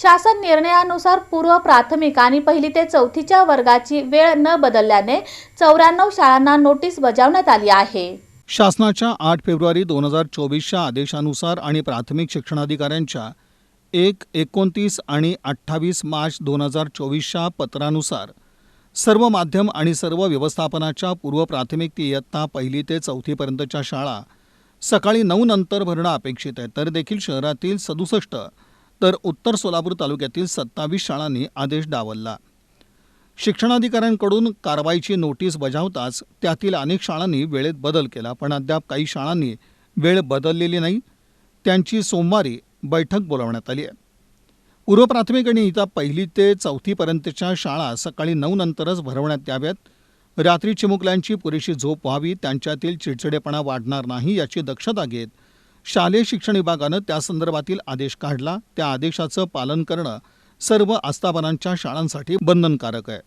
शासन निर्णयानुसार पूर्व प्राथमिक आणि पहिली ते चौथीच्या वर्गाची वेळ न बदलल्याने चौऱ्याण्णव शाळांना नोटीस बजावण्यात आली आहे. शासनाच्या आठ फेब्रुवारी दोन हजार चोवीसच्या आदेशानुसार आणि प्राथमिक शिक्षणाधिकाऱ्यांच्या एक एकोणतीस आणि अठ्ठावीस मार्च दोन हजार चोवीसच्या पत्रानुसार सर्व माध्यम आणि सर्व व्यवस्थापनाच्या पूर्व प्राथमिक इयत्ता पहिली ते चौथीपर्यंतच्या शाळा सकाळी नऊ नंतर भरणं अपेक्षित आहे. तर देखील शहरातील सदुसष्ट तर उत्तर सोलापूर तालुक्यातील सत्तावीस शाळांनी आदेश डावलला. शिक्षणाधिकाऱ्यांकडून कारवाईची नोटीस बजावताच त्यातील अनेक शाळांनी वेळेत बदल केला पण अद्याप काही शाळांनी वेळ बदललेली नाही. त्यांची सोमवारी बैठक बोलावण्यात आली आहे. पूर्व प्राथमिक आणि इथं पहिली ते चौथीपर्यंतच्या शाळा सकाळी नऊ नंतरच भरवण्यात याव्यात. रात्री चिमुकल्यांची पुरेशी झोप व्हावी त्यांच्यातील चिडचिडेपणा वाढणार नाही याची दक्षता घेत शालेय शिक्षण विभागानं त्यासंदर्भातील आदेश काढला. त्या आदेशाचं पालन करणं सर्व आस्थापनांच्या शाळांसाठी बंधनकारक आहे.